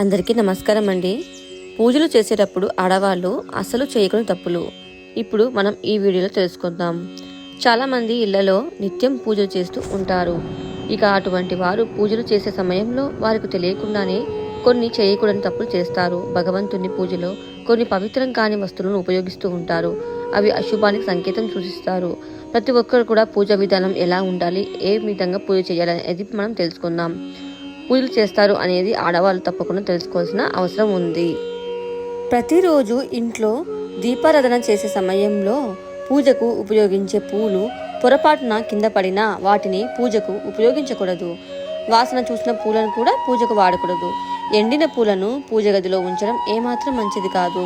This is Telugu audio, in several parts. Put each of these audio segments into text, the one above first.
అందరికీ నమస్కారం అండి. పూజలు చేసేటప్పుడు ఆడవాళ్ళు అసలు చేయకుని తప్పులు. ఇప్పుడు మనం ఈ వీడియోలో తెలుసుకుందాం. చాలామంది ఇళ్ళలో నిత్యం పూజలు చేస్తూ ఉంటారు. ఇక అటువంటి వారు పూజలు చేసే సమయంలో వారికి తెలియకుండానే కొన్ని చేయకూడని తప్పులు చేస్తారు. భగవంతుని పూజలో కొన్ని పవిత్రం కాని వస్తువులను ఉపయోగిస్తూ ఉంటారు. అవి అశుభానికి సంకేతం సూచిస్తారు. ప్రతి ఒక్కరు కూడా పూజ విధానం ఎలా ఉండాలి ఏ విధంగా పూజ చేయాలి అనేది మనం తెలుసుకుందాం. పూజలు చేస్తారు అనేది ఆడవాళ్ళు తప్పకుండా తెలుసుకోవాల్సిన అవసరం ఉంది. ప్రతిరోజు ఇంట్లో దీపారాధన చేసే సమయంలో పూజకు ఉపయోగించే పూలు పొరపాటున కింద పడినా వాటిని పూజకు ఉపయోగించకూడదు. వాసన చూసిన పూలను కూడా పూజకు వాడకూడదు. ఎండిన పూలను పూజ గదిలో ఉంచడం ఏమాత్రం మంచిది కాదు.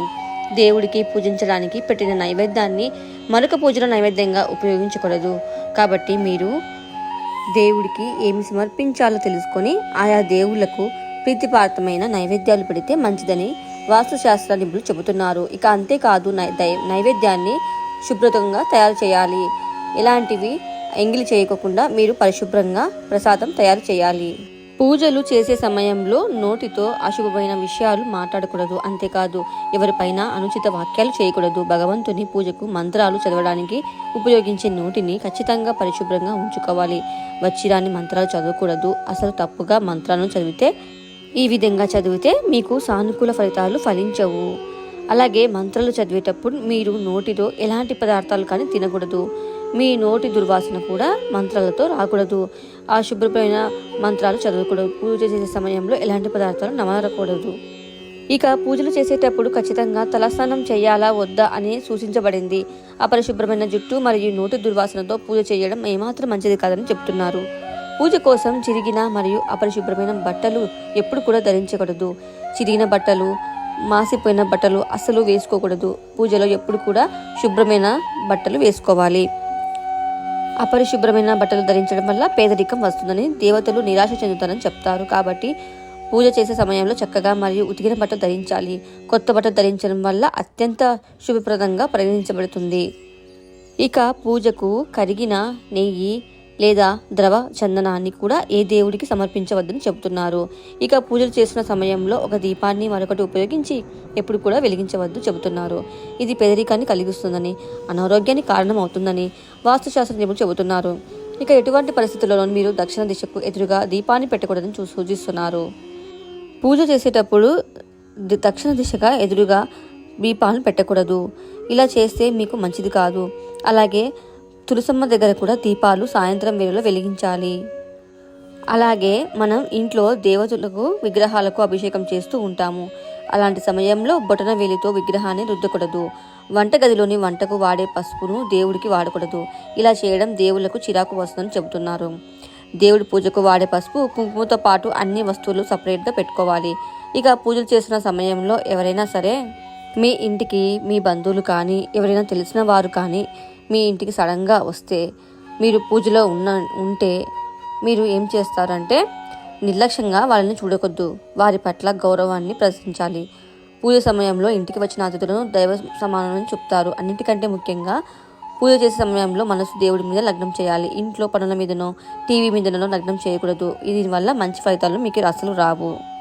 దేవుడికి పూజించడానికి పెట్టిన నైవేద్యాన్ని మరొక పూజలో నైవేద్యంగా ఉపయోగించకూడదు. కాబట్టి మీరు దేవుడికి ఏమి సమర్పించాలో తెలుసుకొని ఆయా దేవుళ్ళకు ప్రీతిపాత్రమైన నైవేద్యాలు పెడితే మంచిదని వాస్తుశాస్త్ర నిపుణులు చెబుతున్నారు. ఇక అంతేకాదు నైవేద్యాన్ని శుభ్రతంగా తయారు చేయాలి. ఇలాంటివి ఎంగిలి చేయకుండా మీరు పరిశుభ్రంగా ప్రసాదం తయారు చేయాలి. పూజలు చేసే సమయంలో నోటితో అశుభమైన విషయాలు మాట్లాడకూడదు. అంతేకాదు ఎవరిపైన అనుచిత వాక్యాలు చేయకూడదు. భగవంతుని పూజకు మంత్రాలు చదవడానికి ఉపయోగించే నోటిని ఖచ్చితంగా పరిశుభ్రంగా ఉంచుకోవాలి. వచ్చిరాని మంత్రాలు చదవకూడదు. అసలు తప్పుగా మంత్రాలను చదివితే ఈ విధంగా చదివితే మీకు సానుకూల ఫలితాలు ఫలించవు. అలాగే మంత్రాలు చదివేటప్పుడు మీరు నోటితో ఎలాంటి పదార్థాలు కానీ తినకూడదు. మీ నోటి దుర్వాసన కూడా మంత్రాలతో రాకూడదు. ఆ శుభ్రమైన మంత్రాలు చదవకూడదు. పూజ చేసే సమయంలో ఎలాంటి పదార్థాలు నమరకూడదు ఇక పూజలు చేసేటప్పుడు ఖచ్చితంగా తలస్నానం చేయాలా వద్దా అని సూచించబడింది. అపరిశుభ్రమైన జుట్టు మరియు నోటి దుర్వాసనతో పూజ చేయడం ఏమాత్రం మంచిది కాదని చెప్తున్నారు. పూజ కోసం చిరిగిన మరియు అపరిశుభ్రమైన బట్టలు ఎప్పుడు కూడా ధరించకూడదు. చిరిగిన బట్టలు మాసిపోయిన బట్టలు అస్సలు వేసుకోకూడదు. పూజలో ఎప్పుడు కూడా శుభ్రమైన బట్టలు వేసుకోవాలి. అపరిశుభ్రమైన బట్టలు ధరించడం వల్ల పేదరికం వస్తుందని దేవతలు నిరాశ చెందుతారని చెప్తారు. కాబట్టి పూజ చేసే సమయంలో చక్కగా మరియు ఉతికిన బట్టలు ధరించాలి. కొత్త బట్టలు ధరించడం వల్ల అత్యంత శుభప్రదంగా పరిగణించబడుతుంది. ఇక పూజకు కరిగిన నెయ్యి లేదా ద్రవ చందనాన్ని కూడా ఏ దేవుడికి సమర్పించవద్దని చెబుతున్నారు. ఇక పూజలు చేసిన సమయంలో ఒక దీపాన్ని మరొకటి ఉపయోగించి ఎప్పుడు కూడా వెలిగించవద్దు చెబుతున్నారు. ఇది పేదరికాన్ని కలిగిస్తుందని అనారోగ్యానికి కారణం అవుతుందని వాస్తుశాస్త్ర నిపుణులు చెబుతున్నారు. ఇక ఎటువంటి పరిస్థితుల్లో మీరు దక్షిణ దిశకు ఎదురుగా దీపాన్ని పెట్టకూడదని సూచిస్తున్నారు. పూజ చేసేటప్పుడు దక్షిణ దిశగా ఎదురుగా దీపాలను పెట్టకూడదు. ఇలా చేస్తే మీకు మంచిది కాదు. అలాగే తులసమ్మ దగ్గర కూడా దీపాలు సాయంత్రం వేళలో వెలిగించాలి. అలాగే మనం ఇంట్లో దేవతలకు విగ్రహాలకు అభిషేకం చేస్తూ ఉంటాము. అలాంటి సమయంలో బొటన వేలితో విగ్రహాన్ని రుద్దకూడదు. వంటగదిలోని వంటకు వాడే పసుపును దేవుడికి వాడకూడదు. ఇలా చేయడం దేవుళ్ళకు చిరాకు వస్తుందని చెబుతున్నారు. దేవుడి పూజకు వాడే పసుపు కుంకుమతో పాటు అన్ని వస్తువులు సపరేట్గా పెట్టుకోవాలి. ఇక పూజలు చేసిన సమయంలో ఎవరైనా సరే మీ ఇంటికి మీ బంధువులు కానీ ఎవరైనా తెలిసిన వారు కానీ మీ ఇంటికి సడన్గా వస్తే మీరు పూజలో ఉన్న ఉంటే మీరు ఏం చేస్తారంటే నిర్లక్ష్యంగా వాళ్ళని చూడకొద్దు వారి పట్ల గౌరవాన్ని ప్రదర్శించాలి పూజ సమయంలో ఇంటికి వచ్చిన అతిథులను దైవ సమానమని చెప్తారు. అన్నిటికంటే ముఖ్యంగా పూజ చేసే సమయంలో మనసు దేవుడి మీద లగ్నం చేయాలి. ఇంట్లో పనుల మీదనో టీవీ మీదనో లగ్నం చేయకూడదు. దీనివల్ల మంచి ఫలితాలు మీకు అసలు రావు.